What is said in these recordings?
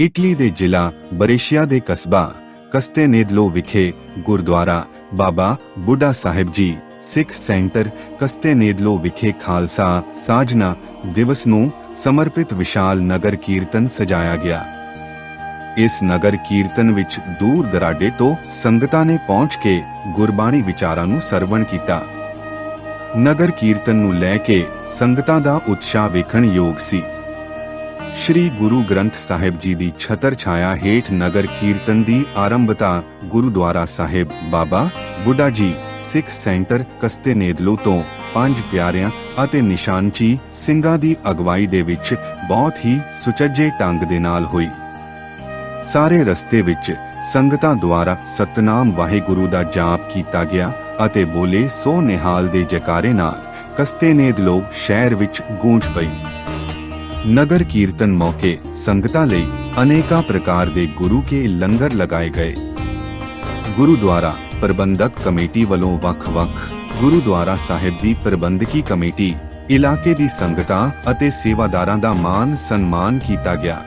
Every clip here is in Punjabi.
ਇਟਲੀ ਦੇ ਜ਼ਿਲ੍ਹਾ ਬਰੇਸ਼ੀਆ ਦੇ ਕਸਬਾ ਕਸਤੇਨੇਦਲੋ ਵਿਖੇ ਗੁਰਦੁਆਰਾ ਬਾਬਾ ਬੁੱਢਾ ਸਾਹਿਬ ਜੀ ਸਿੱਖ ਸੈਂਟਰ ਕਸਤੇਨੇਦਲੋ ਵਿਖੇ ਖਾਲਸਾ ਸਾਜਨਾ ਦਿਵਸ ਨੂੰ ਸਮਰਪਿਤ ਵਿਸ਼ਾਲ ਨਗਰ ਕੀਰਤਨ ਸਜਾਇਆ ਗਿਆ। ਇਸ ਨਗਰ ਕੀਰਤਨ ਵਿੱਚ ਦੂਰ ਦਰਾਡੇ ਤੋਂ ਸੰਗਤਾਂ ਨੇ ਪਹੁੰਚ ਕੇ ਗੁਰਬਾਣੀ ਵਿਚਾਰਾਂ ਨੂੰ ਸਰਵਣ ਕੀਤਾ। ਨਗਰ ਕੀਰਤਨ ਨੂੰ ਲੈ ਕੇ ਸੰਗਤਾਂ ਦਾ ਉਤਸ਼ਾਹ ਵੇਖਣ ਯੋਗ ਸੀ। ਸ਼੍ਰੀ ਗੁਰੂ ਗ੍ਰੰਥ ਸਾਹਿਬ ਜੀ ਦੀ ਛਤਰ ਛਾਇਆ ਹੇਠ ਨਗਰ ਕੀਰਤਨ ਦੀ ਆਰੰਭਤਾ ਗੁਰਦੁਆਰਾ ਸਾਹਿਬ, ਬਾਬਾ ਬੁੱਢਾ ਜੀ, ਸਿੱਖ ਸੈਂਟਰ ਕਸਤੇ ਨੇਦਲੋ ਤੋਂ ਪੰਜ ਪਿਆਰਿਆਂ ਅਤੇ ਨਿਸ਼ਾਨਚੀ ਸਿੰਘਾਂ ਦੀ ਅਗਵਾਈ ਦੇ ਵਿੱਚ ਬਹੁਤ ਹੀ ਸੁਚੱਜੇ ਢੰਗ ਦੇ ਨਾਲ ਹੋਈ। ਸਾਰੇ ਰਸਤੇ ਵਿੱਚ ਸੰਗਤਾਂ ਦੁਆਰਾ ਸਤਨਾਮ ਵਾਹਿਗੁਰੂ ਦਾ ਜਾਪ ਕੀਤਾ ਗਿਆ ਅਤੇ ਬੋਲੇ ਸੋ ਨਿਹਾਲ ਦੇ ਜਕਾਰੇ ਨਾਲ ਕਸਤੇ ਨੇਦ ਸ਼ਹਿਰ ਵਿੱਚ ਗੂੰਜ ਪਈ। ਨਗਰ ਕੀਰਤਨ ਮੌਕੇ ਸੰਗਤਾਂ ਲਈ ਅਨੇਕਾਂ ਪ੍ਰਕਾਰ ਦੇ ਗੁਰੂ ਕੇ ਲੰਗਰ ਲਗਾਏ ਗਏ। ਗੁਰਦੁਆਰਾ ਪ੍ਰਬੰਧਕ ਕਮੇਟੀ ਵੱਲੋਂ ਵੱਖ-ਵੱਖ ਗੁਰੂਦੁਆਰਾ ਸਾਹਿਬ ਦੀ ਪ੍ਰਬੰਧਕੀ ਕਮੇਟੀ, ਇਲਾਕੇ ਦੀ ਸੰਗਤਾਂ ਅਤੇ ਸੇਵਾਦਾਰਾਂ ਦਾ ਮਾਨ ਸਨਮਾਨ ਕੀਤਾ ਗਿਆ।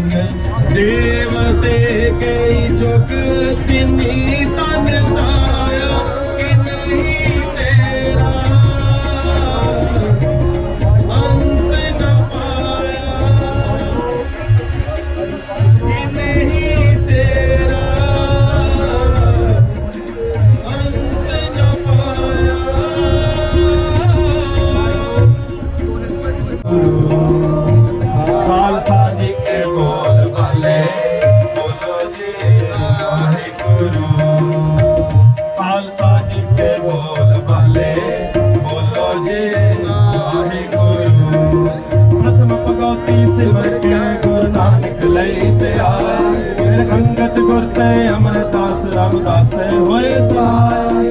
ਵੱਡੇ ਮਨ ਦੇਵ ਜੁਗ ਅੰਗਤ ਗੁਰ ਤੇ ਅਮਰਦਾਸ ਰਾਮਦਾਸ ਹੋਏ ਸਹਾय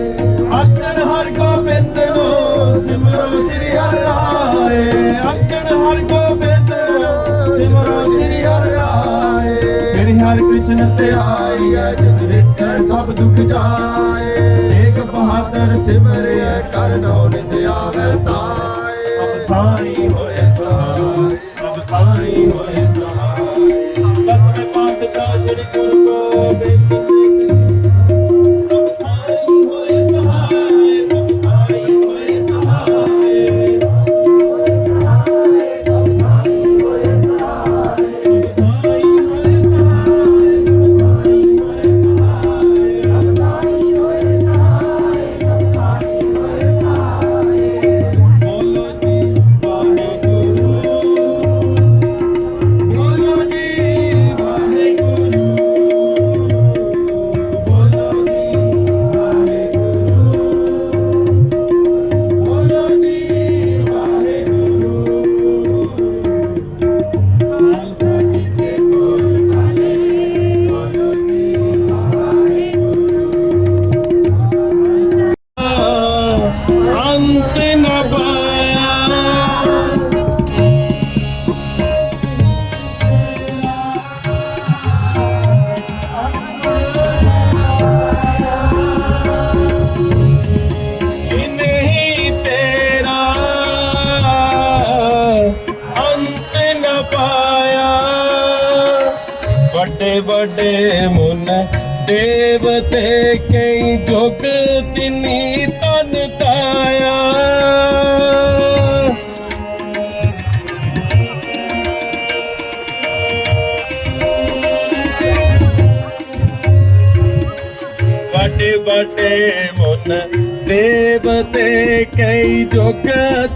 ਅਜਣ ਹਰ ਗੋਬਿੰਦ ਨੂੰ ਸਿਮਰੋ ਸ੍ਰੀ ਹਰਿ ਰਾਏ ਅਜਣ ਹਰ ਗੋਬਿੰਦ ਨੂੰ ਸਿਮਰੋ ਸ੍ਰੀ ਹਰਿ ਸ੍ਰੀ ਹਰਿ ਕ੍ਰਿਸ਼ਨ ਤੇ ਆਈ ਜਿਸ ਰਿਟੈ ਸਭ ਦੁਖ ਜਾਏ ਏਕ ਬਹਾਦਰ ਸਿਮਰਿਐ ਕਰ ਨੋ ਨਿਦ ਆਵੈ ਤਾਏ। ਸਭ ਥਾਈ ਹੋਏ ਸਹਾਈ, ਸਭ ਥਾਈ ਹੋਏ ਸਹਾਈ। ਦਸਵੇਂ ਪਾਤਸ਼ਾਹ ਸ੍ਰੀ ਗੁਰੂ ਗੋਬਿੰਦ ਵੱਡੇ ਵੱਡੇ ਮੁਨ, ਦੇਵਤੇ ਕਈ ਜੁਗ ਤਿਨੀ ਤਨ ਤਾਇਆ। ਵੱਡੇ ਵੱਡੇ ਮੁਨ, ਦੇਵਤੇ ਕਈ ਜੁਗ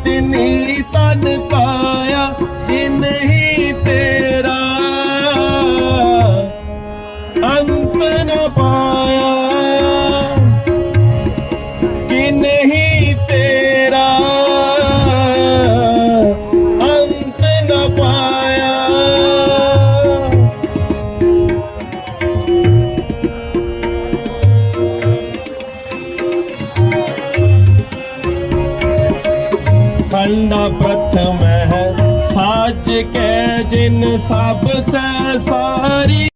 ਤਿਨੀ ਤਨ ਪਾਇਆ ਜਿਨ ਹੀ ਤੇਰਾ ਅੰਤ ਨਾ ਪਾਇਆ ਕਿ ਨਹੀਂ ਤੇਰਾ ਅੰਤ ਨਾ ਪਾਇਆ ਖੰਡਾ ਪ੍ਰਥਮ ਹੈ ਸਾਜ ਕੇ ਜਿਨ ਸਭ ਸੈ ਸਾਰੀ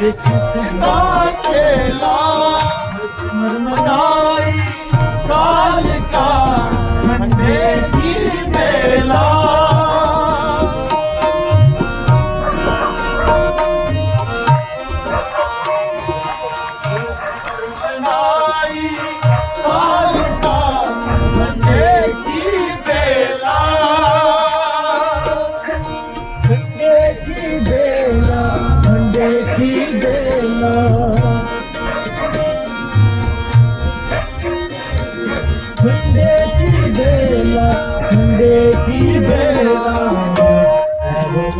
ਵਿੱਚ ਸਿਤਾ ਖੇਲਾ ਸਿਮਰ ਮਨਾਈ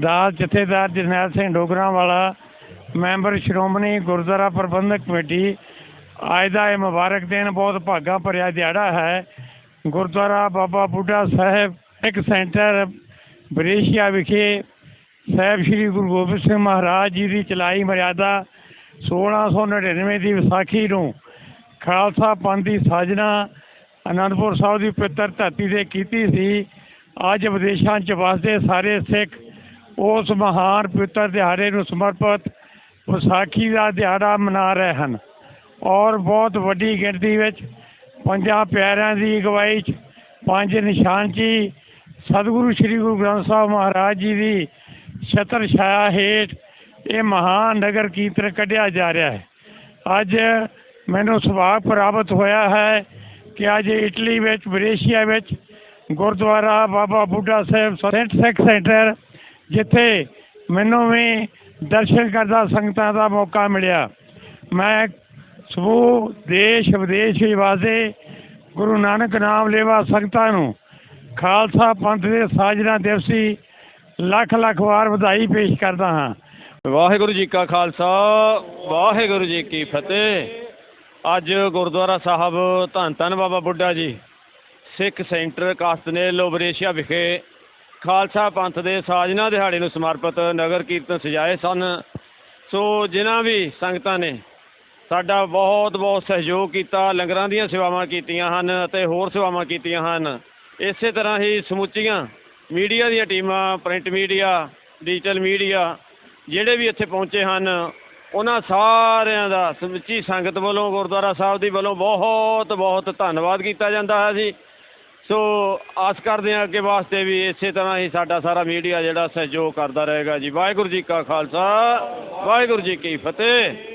ਦਾਸ ਜਥੇਦਾਰ ਜਰਨੈਲ ਸਿੰਘ ਡੋਗਰਾਂ ਵਾਲਾ ਮੈਂਬਰ ਸ਼੍ਰੋਮਣੀ ਗੁਰਦੁਆਰਾ ਪ੍ਰਬੰਧਕ ਕਮੇਟੀ, ਅੱਜ ਦਾ ਇਹ ਮੁਬਾਰਕ ਦਿਨ ਬਹੁਤ ਭਾਗਾ ਭਰਿਆ ਦਿਹਾੜਾ ਹੈ। ਗੁਰਦੁਆਰਾ ਬਾਬਾ ਬੁੱਢਾ ਸਾਹਿਬ ਇੱਕ ਸੈਂਟਰ ਬਰੇਸ਼ੀਆ ਵਿਖੇ ਸਾਹਿਬ ਸ੍ਰੀ ਗੁਰੂ ਗੋਬਿੰਦ ਸਿੰਘ ਮਹਾਰਾਜ ਜੀ ਦੀ ਚਲਾਈ ਮਰਿਆਦਾ 1699 ਦੀ ਵਿਸਾਖੀ ਨੂੰ ਖਾਲਸਾ ਪੰਥ ਦੀ ਸਾਜਨਾ ਅਨੰਦਪੁਰ ਸਾਹਿਬ ਦੀ ਪਿੱਤਰ ਧਰਤੀ ਤੇ ਕੀਤੀ ਸੀ। ਅੱਜ ਵਿਦੇਸ਼ਾਂ 'ਚ ਵਸਦੇ ਸਾਰੇ ਸਿੱਖ ਉਸ ਮਹਾਨ ਪਵਿੱਤਰ ਦਿਹਾੜੇ ਨੂੰ ਸਮਰਪਿਤ ਵਿਸਾਖੀ ਦਾ ਦਿਹਾੜਾ ਮਨਾ ਰਹੇ ਹਨ ਔਰ ਬਹੁਤ ਵੱਡੀ ਗਿਣਤੀ ਵਿੱਚ ਪੰਜਾਂ ਪਿਆਰਿਆਂ ਦੀ ਅਗਵਾਈ 'ਚ ਪੰਜ ਨਿਸ਼ਾਨ 'ਚ ਹੀ ਸਤਿਗੁਰੂ ਸ੍ਰੀ ਗੁਰੂ ਗ੍ਰੰਥ ਸਾਹਿਬ ਮਹਾਰਾਜ ਜੀ ਦੀ ਛਤਰ ਛਾਇਆ ਹੇਠ ਇਹ ਮਹਾਨ ਨਗਰ ਕੀਰਤਨ ਕੱਢਿਆ ਜਾ ਰਿਹਾ ਹੈ। ਅੱਜ ਮੈਨੂੰ ਸੁਭਾਗ ਪ੍ਰਾਪਤ ਹੋਇਆ ਹੈ ਕਿ ਅੱਜ ਇਟਲੀ ਵਿੱਚ ਬਰੇਸ਼ੀਆ ਵਿੱਚ ਗੁਰਦੁਆਰਾ ਬਾਬਾ ਬੁੱਢਾ ਸਾਹਿਬ, ਸੈਂਟ ਸਿੱਖ ਸੈਂਟਰ ਜਿੱਥੇ ਮੈਨੂੰ ਵੀ ਦਰਸ਼ਨ ਕਰਦਾ ਸੰਗਤਾਂ ਦਾ ਮੌਕਾ ਮਿਲਿਆ। ਮੈਂ ਸਮੂਹ ਦੇਸ਼ ਵਿਦੇਸ਼ ਵਾਸਤੇ ਗੁਰੂ ਨਾਨਕ ਨਾਮ ਲੇਵਾ ਸੰਗਤਾਂ ਨੂੰ ਖਾਲਸਾ ਪੰਥ ਦੇ ਸਾਜਨਾ ਦਿਵਸੀ ਲੱਖ ਲੱਖ ਵਾਰ ਵਧਾਈ ਪੇਸ਼ ਕਰਦਾ ਹਾਂ। ਵਾਹਿਗੁਰੂ ਜੀ ਕਾ ਖਾਲਸਾ, ਵਾਹਿਗੁਰੂ ਜੀ ਕੀ ਫਤਿਹ। ਅੱਜ ਗੁਰਦੁਆਰਾ ਸਾਹਿਬ ਧੰਨ ਧੰਨ ਬਾਬਾ ਬੁੱਢਾ ਜੀ, ਸਿੱਖ ਸੈਂਟਰ ਕਾਸਤਨੇਲ, ਲੋਬਰੇਸ਼ੀਆ ਵਿਖੇ ਖਾਲਸਾ ਪੰਥ ਦੇ ਸਾਜਨਾ ਦਿਹਾੜੇ ਨੂੰ ਸਮਰਪਿਤ ਨਗਰ ਕੀਰਤਨ ਸਜਾਏ ਸਨ। ਸੋ ਜਿਨ੍ਹਾਂ ਵੀ ਸੰਗਤਾਂ ਨੇ ਸਾਡਾ ਬਹੁਤ ਬਹੁਤ ਸਹਿਯੋਗ ਕੀਤਾ, ਲੰਗਰਾਂ ਦੀਆਂ ਸੇਵਾਵਾਂ ਕੀਤੀਆਂ ਹਨ ਅਤੇ ਹੋਰ ਸੇਵਾਵਾਂ ਕੀਤੀਆਂ ਹਨ। ਇਸੇ ਤਰ੍ਹਾਂ ਹੀ ਸਮੁੱਚੀਆਂ ਮੀਡੀਆ ਦੀਆਂ ਟੀਮਾਂ, ਪ੍ਰਿੰਟ ਮੀਡੀਆ, ਡਿਜੀਟਲ ਮੀਡੀਆ ਜਿਹੜੇ ਵੀ ਇੱਥੇ ਪਹੁੰਚੇ ਹਨ, ਉਹਨਾਂ ਸਾਰਿਆਂ ਦਾ ਸਮੁੱਚੀ ਸੰਗਤ ਵੱਲੋਂ, ਗੁਰਦੁਆਰਾ ਸਾਹਿਬ ਦੀ ਵੱਲੋਂ ਬਹੁਤ ਬਹੁਤ ਧੰਨਵਾਦ ਕੀਤਾ ਜਾਂਦਾ ਹੈ ਜੀ। ਸੋ ਆਸ ਕਰਦੇ ਹਾਂ ਅੱਗੇ ਵਾਸਤੇ ਵੀ ਇਸੇ ਤਰ੍ਹਾਂ ਹੀ ਸਾਡਾ ਸਾਰਾ ਮੀਡੀਆ ਜਿਹੜਾ ਸਹਿਯੋਗ ਕਰਦਾ ਰਹੇਗਾ ਜੀ। ਵਾਹਿਗੁਰੂ ਜੀ ਕਾ ਖਾਲਸਾ, ਵਾਹਿਗੁਰੂ ਜੀ ਕੀ ਫਤਿਹ।